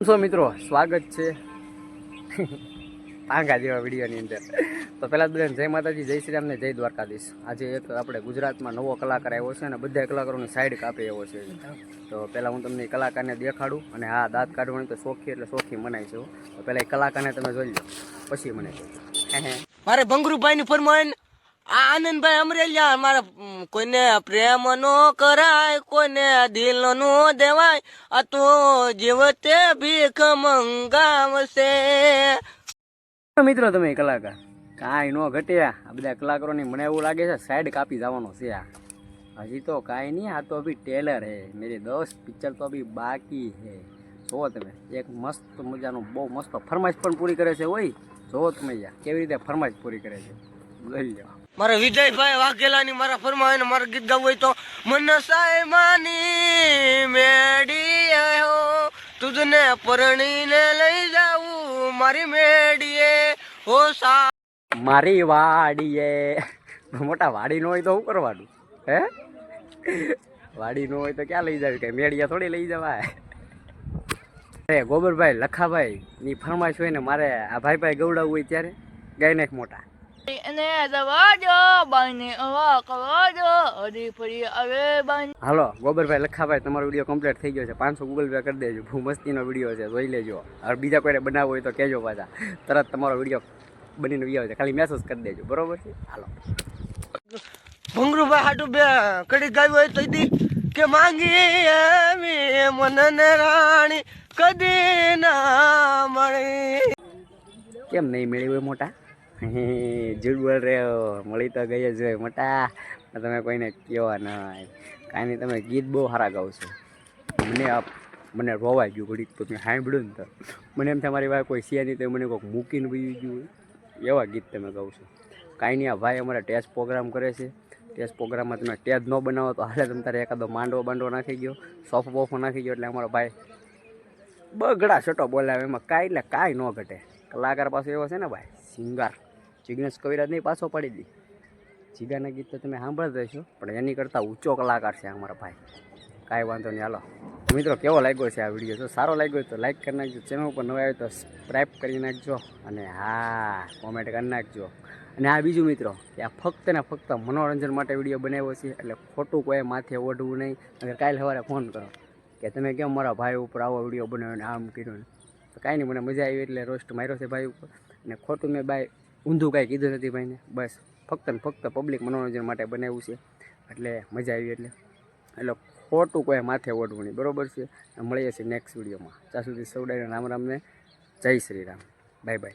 સો મિત્રો, સ્વાગત છે. પાંગા જેવા વિડીયોની અંદર. તો પહેલાં બધાને જય માતાજી, જય શ્રી રામ ને જય દ્વારકાધીશ. આજે એક આપણે ગુજરાતમાં નવો કલાકાર આવ્યો છે અને બધા કલાકારોની સાઈડ કાપે એવો છે. તો પહેલાં હું તમને કલાકારને દેખાડું અને હા, દાંત કાઢવાની તો શોખી એટલે શોખી મનાય છે તો પહેલાં એ કલાકારને તમે જોઈ લો. પછી મને મારે ભંગરુભાઈ ની ફરમાન આનંદભાઈ અમરેલિયા મારા કોઈને પ્રેમ નો કરાય, કોઈને દિલ નો દેવાય, આ તો જીવતે ભીખ મંગાવશે. મિત્રો, તમે કલાકાર. કાંઈ ન ઘટ્યા આ. બધા કલાકારોની મને એવું લાગે છે સાઈડ કાપી જવાનો છે આ. હજી તો કાંઈ નહીં, આ તો અભી ટેલર હે. મેરી દસ પિક્ચર તો અભી બાકી હે. જોવો તમે, એક મસ્ત મજાનું, બહુ મસ્ત ફરમાઈશ પણ પૂરી કરે છે હોય જોવો તમે યાર, કેવી રીતે ફરમાઈશ પૂરી કરે છે. લઈ લો મારા વિજયભાઈ વાઘેલા ની મારા હોય ને મારા ગીત ગાવું હોય તો મન સાયમાની મેડી હો તુજને પરણીને લઈ જાવું મારી મેડીએ હો સા મારી વાડીએ. મોટા વાડી ન હોય તો શું કરવાનું? હે? વાડી ન હોય તો ક્યાં લઈ જાવી? કઈ મેડિયા થોડી લઈ જવાય. અરે ગોબરભાઈ લખાભાઈ ની ફરમાઈશ હોય ને મારે આ ભાઈ ભાઈ ગવડાવવું હોય ત્યારે ગાય નાખ મોટા. એને દવાજો બાઈને અવા હરી ફરી આવે બાઈ હાલો ગોબરભાઈ લખાભાઈ તમારો વીડિયો કમ્પ્લીટ થઈ ગયો છે. પાંચસો ગૂગલ પે કરી દેજો. બહુ મસ્તીનો વીડિયો છે જોઈ લેજો. હવે બીજા કોઈને બનાવવો હોય તો કહેજો પાછા. તરત તમારો વીડિયો બનીને વીડિયો છે. ખાલી મેસેજ કરી દેજો. બરોબર છે? હાલો. ભંગરુભાઈ હાટુ બે કડી ગાયું હોય તો દી કે માંગી એવી મનને રાણી કદી ના મળી. કેમ નહીં મળી હોય મોટા? જૂઠ બોલ રહ્યો મળી તો ગઈ જ મોટા. તમે કોઈને કહેવા નહીં કાંઈ નહીં, તમે ગીત બહુ સારા ગાઓ છો. મને આ મને રોવાઈ ગયું ઘડીક તો મેં સાંભળ્યું ને તો. મને એમ થાય મારી પાસે કોઈ છે નહીં તો મને કોઈક મૂકીને બી ગયું એવા ગીત તમે ગાઓ છો. કાંઈ નહીં, આ ભાઈ અમારે ટેસ્ટ પ્રોગ્રામ કરે છે. ટેસ્ટ પ્રોગ્રામમાં તમે ટેજ ન બનાવો તો હાલે તમે તારે એકાદો માંડવો બાંડવો નાખી ગયો. સોફો બોફો નાખી ગયો એટલે અમારો ભાઈ બગડા છટો બોલાવે. એમાં કાંઈ એટલે કાંઈ ન ઘટે. કલાકાર પાસે એવો છે ને ભાઈ, સિંગાર. કવિરાજ નહીં, પાછો પડી દી. જીગાના ગીત તો તમે સાંભળતા હશો, પણ એની કરતાં ઊંચો કલાકાર છે અમારા ભાઈ. કાંઈ વાંધો નહીં, હાલો. મિત્રો, કેવો લાગ્યો છે આ વીડિયો? જો સારો લાગ્યો હોય તો લાઈક કરી નાખજો, ચેનલ ઉપર નવા આવ્યો તો સબસ્ક્રાઈબ કરી નાખજો અને હા કોમેન્ટ કરી નાખજો. અને આ બીજું મિત્રો, કે આ ફક્ત ને ફક્ત મનોરંજન માટે વીડિયો બનાવ્યો છે, એટલે ખોટું કોઈ માથે ઓઢવું નહીં. અને કાલે સવારે ફોન કરો, કે તમે કેમ મારા ભાઈ ઉપર આવો વીડિયો બનાવ્યો ને આમ કીધું ને? તો કાંઈ નહીં, મને મજા આવી એટલે રોસ્ટ માર્યો છે ભાઈ ઉપર. અને ખોટું મેં ભાઈ ઊંધું કાંઈ કીધું નથી ભાઈને. બસ, ફક્ત ને ફક્ત પબ્લિક મનોરંજન માટે બનાવ્યું છે. એટલે મજા આવી એટલે. એટલે ખોટું કોઈ માથે ઓઢવું નહીં. બરાબર છે? મળીએ છીએ નેક્સ્ટ વિડીયોમાં ત્યાં સુધી સૌડાઈને રામ રામને. જય શ્રી રામ. Bye bye